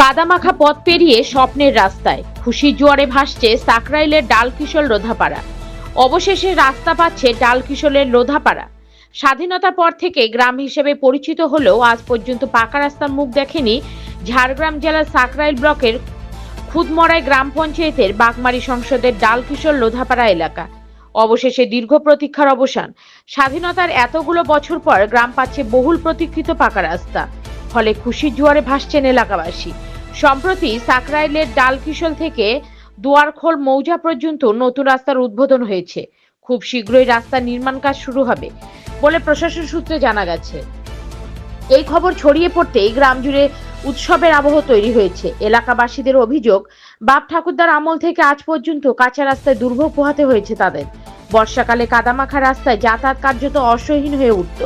কাদামাখা পথ পেরিয়ে স্বপ্নের রাস্তায়। খুশির জোয়ারে ভাসছে সাকরাইলের ডালকিশোর লোধাপাড়া অবশেষে রাস্তা পাচ্ছে ডালকিশোরের লোধাপাড়া স্বাধীনতার পর থেকে গ্রাম হিসেবে পরিচিত হলেও আজ পর্যন্ত পাকা রাস্তার মুখ দেখেনি ঝাড়গ্রাম জেলার সাকরাইল ব্লকের খুদমরাই গ্রাম পঞ্চায়েতের বাগমারি সংসদের ডালকিশোর লোধাপাড়া এলাকা। অবশেষে দীর্ঘ প্রতীক্ষার অবসান। স্বাধীনতার এতগুলো বছর পর গ্রাম পাচ্ছে বহুল প্রতীক্ষিত পাকা রাস্তা। ফলে খুশির জোয়ারে ভাসছেন এলাকাবাসী। সম্প্রতি সাকরাইলের ডালকিশোল থেকে দুয়ারখোল মৌজা পর্যন্ত নতুন রাস্তার উদ্বোধন হয়েছে। খুব শীঘ্রই রাস্তার নির্মাণ কাজ শুরু হবে বলে প্রশাসন সূত্রে জানা গেছে। এই খবর ছড়িয়ে পড়তেই গ্রাম জুড়ে উৎসবের আবহ তৈরি হয়েছে। এলাকাবাসীদের অভিযোগ, বাপ ঠাকুরদার আমল থেকে আজ পর্যন্ত কাঁচা রাস্তায় দুর্ভোগ পোহাতে হয়েছে তাদের। বর্ষাকালে কাদামাখা রাস্তায় যাতায়াত কার্যত অসহীন হয়ে উঠত।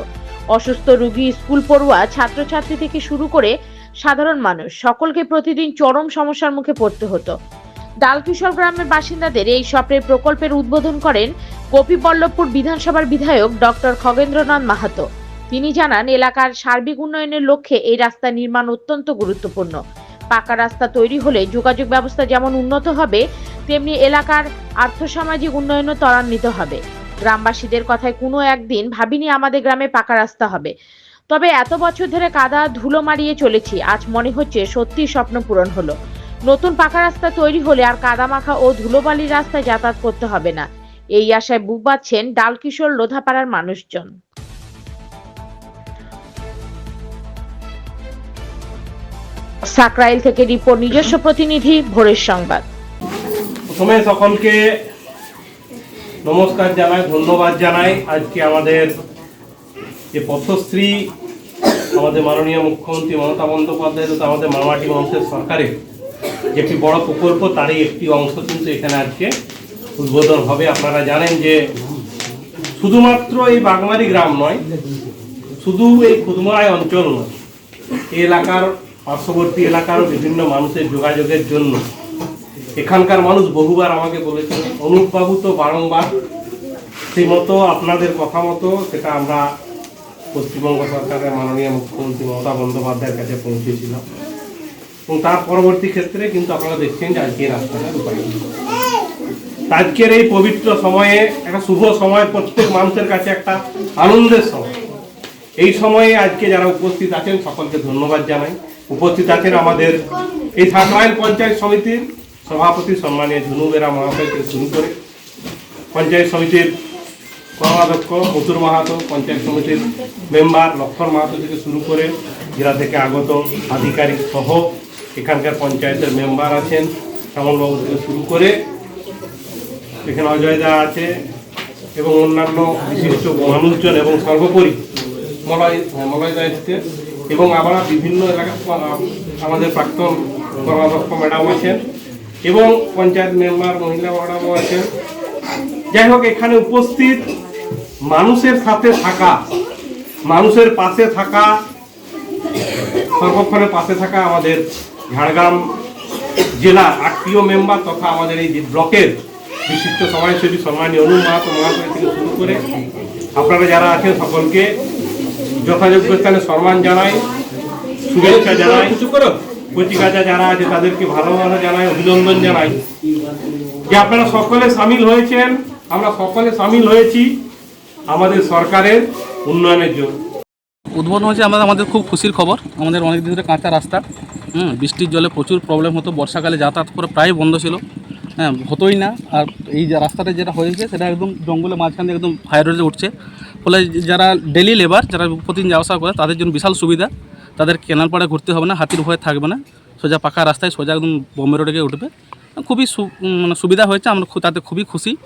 অসুস্থ রোগী, স্কুল পড়ুয়া, ছাত্রছাত্রী থেকে শুরু করে সাধারণ মানুষ, সকলকে প্রতিদিন চরম সমস্যার মুখে পড়তে হতো। ডালকিশোর গ্রামের বাসিন্দাদের এই স্বপ্নের প্রকল্পের উদ্বোধন করেন গোপীবল্লভপুর বিধানসভার বিধায়ক ডক্টর খগেন্দ্রনাথ মাহাতো। তিনি জানান, এলাকার সার্বিক উন্নয়নের লক্ষ্যে এই রাস্তা নির্মাণ অত্যন্ত গুরুত্বপূর্ণ। পাকা রাস্তা তৈরি হলে যোগাযোগ ব্যবস্থা যেমন উন্নত হবে, তেমনি এলাকার আর্থসামাজিক উন্নয়নও ত্বরান্বিত হবে। গ্রামবাসীদের কথায় কোনো একদিন ভাবিনি আমাদের গ্রামে পাকা রাস্তা হবে। তবে এত বছর ধরে কাদা ধুলো মারিয়ে চলেছি, আজ মনে হচ্ছে সত্যি স্বপ্ন পূরণ হলো। নতুন পাকা রাস্তা তৈরি হলে আর কাদামাখা ও ধুলোবালির রাস্তায় যাতায়াত করতে হবে না। এই আশায় বুক বাঁধছেন ডালকিশোর লোধাপাড়ার মানুষজন। সাকরাইল থেকে রিপোর্ট, নিজস্ব প্রতিনিধি ভোরের সংবাদ। প্রথমে সকলকে নমস্কার জানাই, ধন্যবাদ জানাই। আজকে আমাদের যে পথশ্রী আমাদের মাননীয় মুখ্যমন্ত্রী মমতা বন্দ্যোপাধ্যায় তথা আমাদের মামাটি বংশের সরকারের যে একটি বড় প্রকল্প, তারই একটি অংশ কিন্তু এখানে আজকে উদ্বোধন হবে। আপনারা জানেন যে শুধুমাত্র এই বাগমারি গ্রাম নয়, শুধু এই খুদমরাই অঞ্চল নয়, এই এলাকার পার্শ্ববর্তী এলাকারও বিভিন্ন মানুষের যোগাযোগের জন্য এখানকার মানুষ বহুবার আমাকে বলেছেন অনুপবাবু তো বারংবার সেই মতো আপনাদের কথা মতো সেটা আমরা পশ্চিমবঙ্গ সরকারের মাননীয় মুখ্যমন্ত্রী মমতা বন্দ্যোপাধ্যায়ের কাছে পৌঁছেছিলাম। এবং তার পরবর্তী ক্ষেত্রে কিন্তু আপনারা দেখছেন যে আজকে এই রাস্তাটা রূপায়িত আজকের এই পবিত্র সময়ে, একটা শুভ সময় প্রত্যেক মানুষের কাছে একটা আনন্দের সময়। এই সময়ে আজকে যারা উপস্থিত আছেন সকলকে ধন্যবাদ জানাই। উপস্থিত আছেন আমাদের এই সাকরাইল পঞ্চায়েত সমিতির সভাপতি সম্মানীয় ঝুনু বেরা মহাশয় থেকে শুরু করে পঞ্চায়েত সমিতির কর্মাধ্যক্ষ মতুর মাহাতো পঞ্চায়েত সমিতির মেম্বার লক্ষণ মাহাতো থেকে শুরু করে জেলা থেকে আগত আধিকারিক সহ এখানকার পঞ্চায়েতের মেম্বার আছেন শ্যামলবাবু থেকে শুরু করে এখানে অজয় দা আছে এবং অন্যান্য বিশিষ্ট মানুষজন এবং সর্বোপরি মলয় হ্যাঁ, মলয় এসছে এবং আবার বিভিন্ন এলাকা আমাদের প্রাক্তন কর্মাধ্যক্ষ ম্যাডাম আছেন। এবং পঞ্চায়েত মেম্বার মহিলা ম্যাডামও আছেন। যাই হোক, এখানে উপস্থিত মানুষের সাথে থাকা, মানুষের পাশে থাকা সর্বক্ষণের পাশে থাকা আমাদের ঝাড়গ্রাম জেলার আত্মীয় মেম্বার তথা আমাদের এই যে ব্লকের বিশিষ্ট সমাজসেবী সম্মানীয় অনু মাহাতো মাহাতো থেকে শুরু করে আপনারা যারা আছেন সকলকে যথাযোগ্য স্থানে সম্মান জানাই, শুভেচ্ছা জানাই। কিছু করো। কচিকাচা যারা আছে তাদেরকে ভালোবাসা জানাই অভিনন্দন জানাই যে আপনারা সকলে সামিল হয়েছেন, আমরা সকলে সামিল হয়েছি আমাদের সরকারের উন্নয়নের জন্য। উদ্বোধন হয়েছে আমাদের আমাদের খুব খুশির খবর। আমাদের অনেক দিন ধরে কাঁচা রাস্তা। হুম, বৃষ্টির জলে প্রচুর প্রবলেম হতো। বর্ষাকালে যাতায়াত করে প্রায় বন্ধ ছিল। হ্যাঁ হতোই না। আর এই যে রাস্তাটা যেটা হয়েছে, সেটা একদম জঙ্গলের মাঝখান একদম হাই রোডে উঠছে। ফলে যারা ডেলি লেবার যারা প্রতিদিন যাওয়া আসা করে, তাদের জন্য বিশাল সুবিধা। তাদের কেনাল পাড়ে ঘুরতে হবে না, হাতির ভয় থাকবে না। সোজা পাকা রাস্তায় সোজা একদম বোম্বে রোডে গিয়ে উঠবে। খুবই সু- মানে সুবিধা হয়েছে, আমরা তাতে খুবই খুশি।